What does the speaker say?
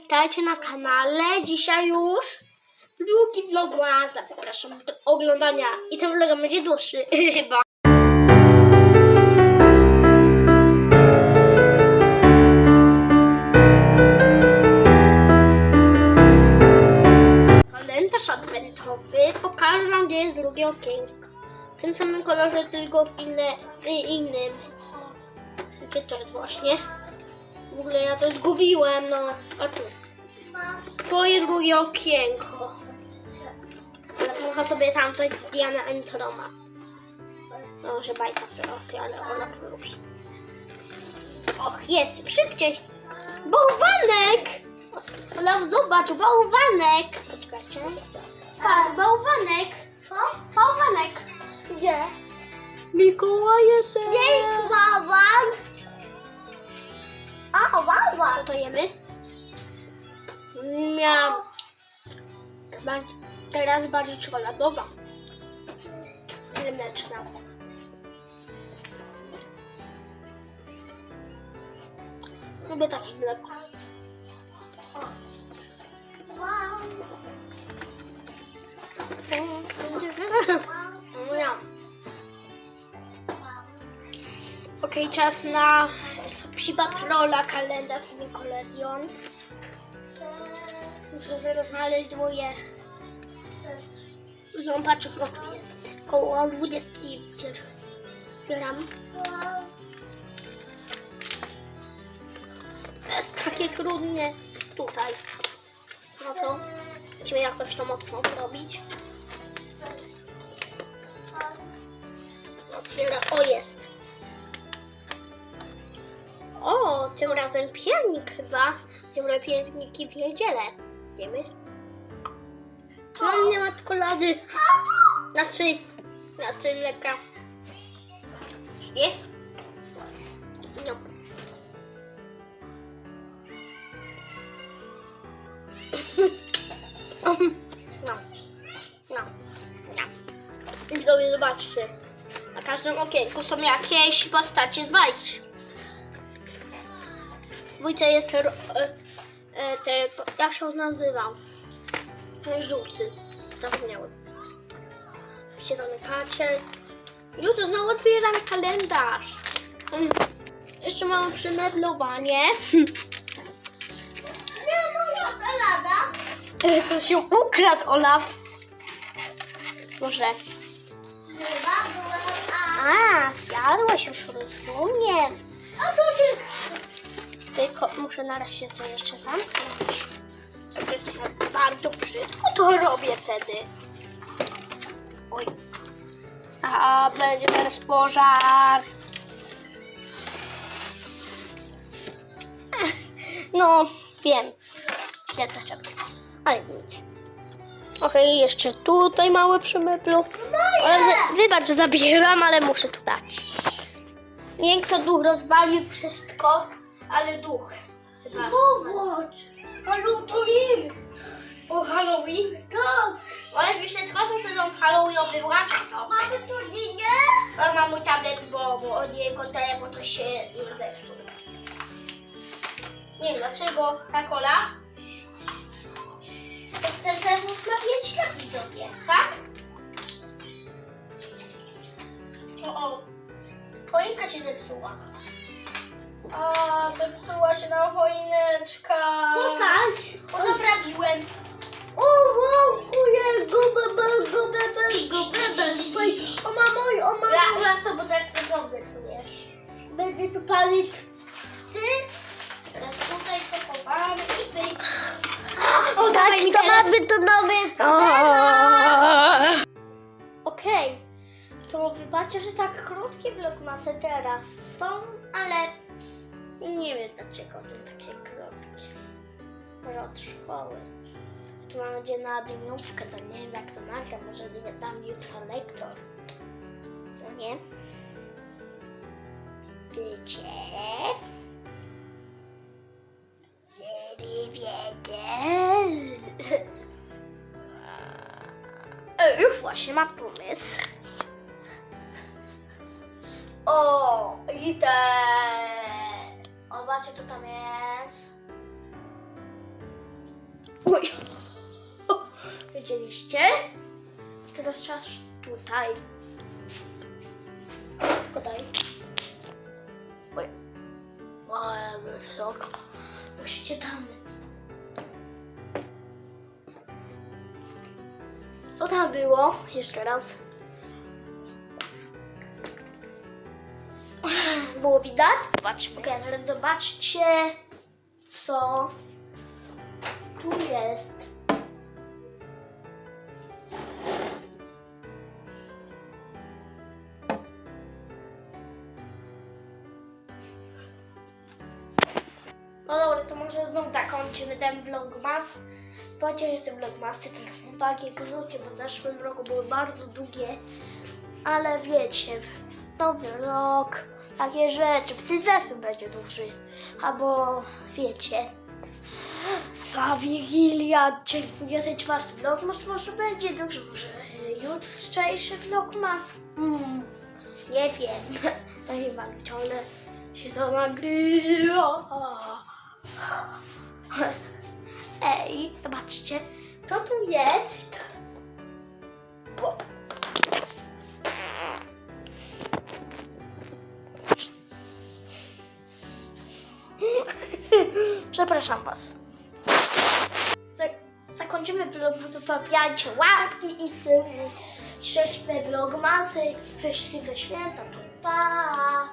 witajcie na kanale. Dzisiaj już drugi vlog Zapraszam do oglądania. I ten vlog będzie dłuższy chyba. Kalendarz adwentowy. Pokażę wam, gdzie jest drugie okienko. W tym samym kolorze, tylko w, inne, w innym. Jakie to jest właśnie? W ogóle ja to zgubiłem, no. A tu. To jest drugie okienko. Ale muszę sobie tam coś z Diana Entroma. No, może bajka z Rosji, ale ona to lubi. Och, jest, szybciej. Bałwanek! Olaf, zobacz, bałwanek! Poczekajcie. Tak, bałwanek. Bałwanek. Gdzie? Mikołaj jest. Gdzie jest bałwan? A, bałwan. To jemy? Miałam. Teraz bardziej czekoladowa. Mleczna. Lubię takie mleko. Okej, czas na psi patrola, kalendarz Nickelodeon. Muszę zaraz znaleźć dwoje. Patrz, no tu jest. Koło 20 zbieram. To jest takie trudne tutaj. No to musimy jakoś to mocno zrobić. Otwiera. O, jest. Tym razem piernik chyba. Razem pierniki w niedzielę. Wiemy? No nie ma czekolady. Znaczy, znaczy mleka. Jest? No. No. No. No. I sobie zobaczcie. Na każdym okienku są jakieś postacie z bajki. Dwójce jest e, e, te, jak się on nazywał? Ten żółty. Zapomniałem. Się zamykacie. Jutro znowu otwieramy kalendarz. Mm. Jeszcze mamy przemeblowanie. Nie, moja kolada. E, To się ukradł, Olaf. Może. A, zjadłeś już, rozumiem. A tu ty... Tylko muszę na razie to jeszcze zamknąć. To jest bardzo brzydko to robię wtedy. Oj. A będzie teraz pożar. No, wiem. Świecę czekaj. Ale nic. Okej, jeszcze tutaj małe przemeblu. Ale wy- Wybacz, że zabieram, ale muszę tu dać. Kto duch rozwalił wszystko, ale duch. Popatrz. Halloween. O Halloween? Tak. Ale jak już się skończył sezon Halloweenowy, włączaj to. Mamy tu linię? Ja mam mój tablet, bo, bo od jego telefon to się zepsuł. Nie wiem dlaczego ta kola. Ten telefon ma 5 lat widzowie, tak? O, o. Choinka się zepsuła. A, zepsuła się nam choineczka. Co tak? O, naprawiłem. O, wow, kuje, gubę, be, gubę, be, gubę, be. O mamo, o mamo. Raz, raz to, bo zaraz to znowu zepsujesz. Będzie tu palić ty? Teraz tutaj to chowamy i pyk. O, tak, to mamy to nowe. Okej, to wybaczcie, że tak krótkie vlogmasy teraz są, ale nie wiem dlaczego są takie krótkie. Może od szkoły. Tu mam nadzieję na dniówkę, to nie wiem jak to nagra, może nie dam jutro lektor. No nie? Wiecie? Nie, wiecie. E, Już właśnie mam pomysł. O, i te. Zobaczcie, co tam jest. Oj. Widzieliście? Teraz czas tutaj. Podaj. Oj. Ale wysoko. Musicie tam. Co tam było? Jeszcze raz. Było widać? Zobaczmy. Okej, teraz zobaczcie, co tu jest. No dobra, to może znowu zakończymy ten vlogmas. Powiedzcie, że te vlogmasy teraz są takie krótkie, bo w zeszłym roku były bardzo długie. Ale wiecie, nowy rok, takie rzeczy, w Sylwester będzie dłuższy. Albo wiecie, ta Wigilia, dzień 24 vlogmas może będzie dłuższy, może jutrzejszy vlogmas. Mm, nie wiem, no chyba ciągle się to nagrywa. Ej, zobaczcie, co tu jest? O. Przepraszam was. Za- Zakończymy vlogmas, zostawiajcie łapki i. Szczęśliwe vlogmasy, szczęśliwe święta, to! Pa.